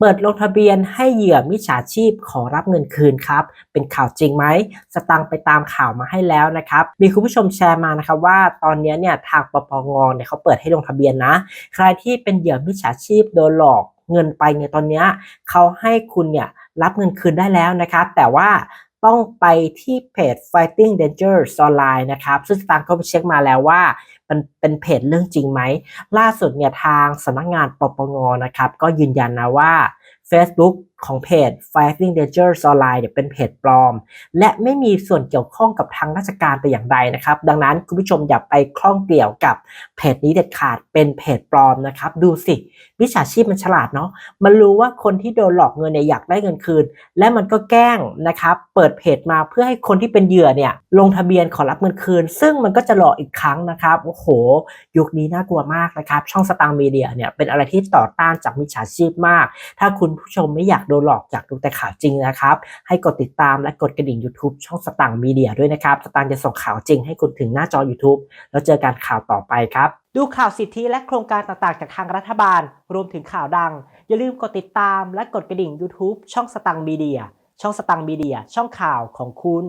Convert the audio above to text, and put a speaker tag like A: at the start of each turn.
A: เปิดลงทะเบียนให้เหยื่อมิจฉาชีพขอรับเงินคืนครับ เป็นข่าวจริงไหม สตังไปตามข่าวมาให้แล้วนะครับ มีคุณผู้ชมแชร์มานะครับว่าตอนนี้เนี่ยทางปปงเนี่ยเขาเปิดให้ลงทะเบียนนะ ใครที่เป็นเหยื่อมิจฉาชีพโดนหลอกเงินไปเนี่ยตอนนี้เขาให้คุณเนี่ยรับเงินคืนได้แล้วนะครับ แต่ว่า ต้องไปที่เพจ Fighting Dangers Online นะครับ ซึ่งตางเขาไปเช็คมาแล้วว่ามันเป็นเพจเรื่องจริงไหม ล่าสุดเนี่ยทางสำนักงานปปงนะครับ ก็ยืนยันนะว่า Facebook ของเพจ Fighting Dangers Online เนี่ยเป็นเพจปลอม และไม่มีส่วนเกี่ยวข้องกับทางราชการแต่อย่างใดนะครับ ดังนั้นคุณผู้ชมอย่าไปคล้องเกี่ยวกับเพจนี้เด็ดขาดเป็นเพจปลอมนะครับ ดูสิวิชาชีพมันฉลาดเนาะมันรู้ว่าคนที่โดนหลอกเงินเนี่ยอยากได้เงินคืน และมันก็แกล้งนะครับ เปิดเพจมาเพื่อให้คนที่เป็นเหยื่อเนี่ยลงทะเบียนขอรับเงินคืน ซึ่งมันก็จะหลอกอีกครั้งนะครับโอ้โห ยุคนี้น่ากลัวมากนะครับ ช่องสตางค์มีเดียเนี่ยเป็นอะไรที่ต่อต้านจากมิจฉาชีพมาก ถ้าคุณผู้ชมไม่อยากโดนหลอกอยากดูแต่ข่าวจริงนะครับ ให้กดติดตามและกดกระดิ่ง YouTube ช่องสตางค์มีเดียด้วยนะครับ สตางค์จะส่งข่าวจริงให้คุณถึงหน้าจอ YouTube แล้วเจอกันข่าวต่อไปครับ ดูข่าวสิทธิและโครงการต่างๆ จากทางรัฐบาล รวมถึงข่าวดัง อย่าลืมกดติดตามและกดกระดิ่ง YouTube ช่องสตางค์มีเดียช่องสตางค์มีเดียช่องข่าวของคุณ